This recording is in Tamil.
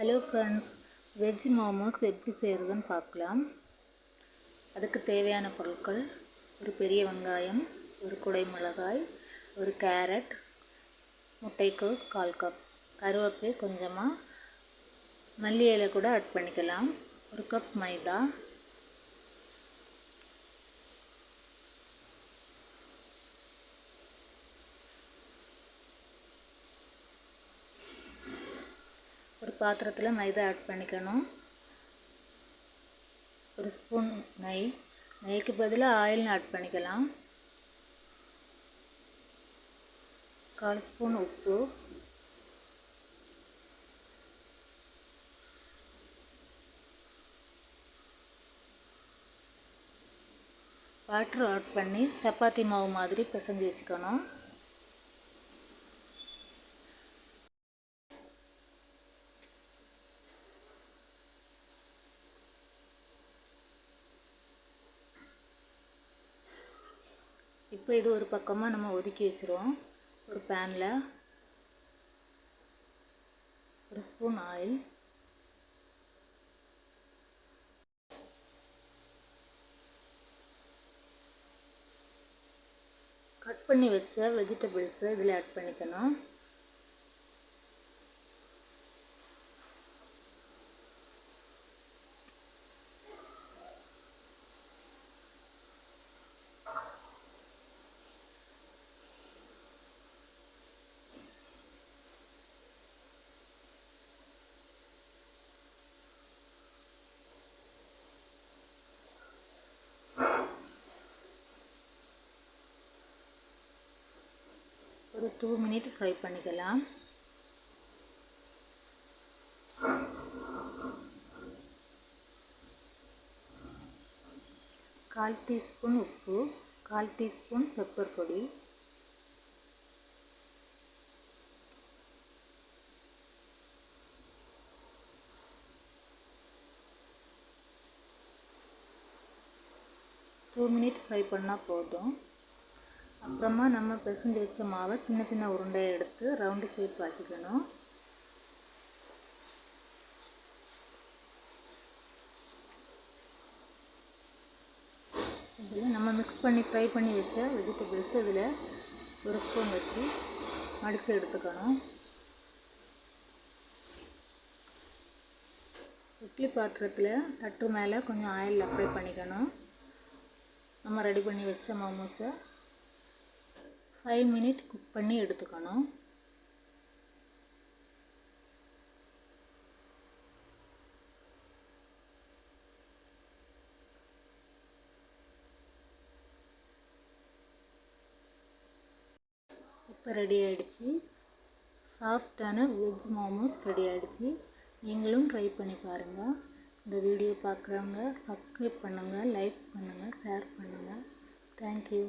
ஹலோ ஃப்ரெண்ட்ஸ் வெஜ் மோமோஸ் எப்படி செய்கிறதுன்னு பார்க்கலாம். அதுக்கு தேவையான பொருட்கள் ஒரு பெரிய வெங்காயம் ஒரு குடை மிளகாய் ஒரு கேரட் முட்டைக்கோஸ் கால் கப். கருவேப்பிலை கொஞ்சமாக மல்லி இலை கூட ஆட் பண்ணிக்கலாம். ஒரு கப் மைதா பாத்திரத்தில் மைதா ஆட் பண்ணிக்கணும். ஒரு ஸ்பூன் நெய். நெய்க்கு பதிலாக ஆயில் ஆட் பண்ணிக்கலாம். கால் ஸ்பூன் உப்பு. வாட்டர் ஆட் பண்ணி சப்பாத்தி மாவு மாதிரி பிசைஞ்சு வச்சுக்கணும். இப்போ இது ஒரு பக்கமாக நம்ம ஒதுக்கி வச்சுருவோம். ஒரு பேனில் ஒரு ஸ்பூன் ஆயில் கட் பண்ணி வச்ச வெஜிடபிள்ஸை இதில் ஆட் பண்ணிக்கணும். ஒரு டூ மினிட் ஃப்ரை பண்ணிக்கலாம். கால் டீஸ்பூன் உப்பு கால் டீஸ்பூன் பெப்பர் பொடி. டூ மினிட் ஃப்ரை பண்ணால் போதும். அப்புறமா நம்ம பிசைஞ்சு வச்ச மாவை சின்ன சின்ன உருண்டையை எடுத்து ரவுண்டு ஷேப் ஆக்கிக்கணும். இதில் நம்ம மிக்ஸ் பண்ணி ஃப்ரை பண்ணி வச்ச வெஜிடபிள்ஸ் இதில் ஒரு ஸ்பூன் வச்சு மடித்து எடுத்துக்கணும். இட்லி பாத்திரத்தில் தட்டு மேலே கொஞ்சம் ஆயில் அப்ளை பண்ணிக்கணும். நம்ம ரெடி பண்ணி வச்ச மோமோஸை ஃபைவ் மினிட் குக் பண்ணி எடுத்துக்கணும். இப்போ ரெடி ஆகிடுச்சு சாஃப்டான வெஜ் மோமோஸ் ரெடி ஆகிடுச்சு நீங்களும் ட்ரை பண்ணி பாருங்கள் இந்த வீடியோ பார்க்குறவங்க சப்ஸ்கிரைப் பண்ணுங்கள் லைக் பண்ணுங்கள் ஷேர் பண்ணுங்கள் தேங்க்யூ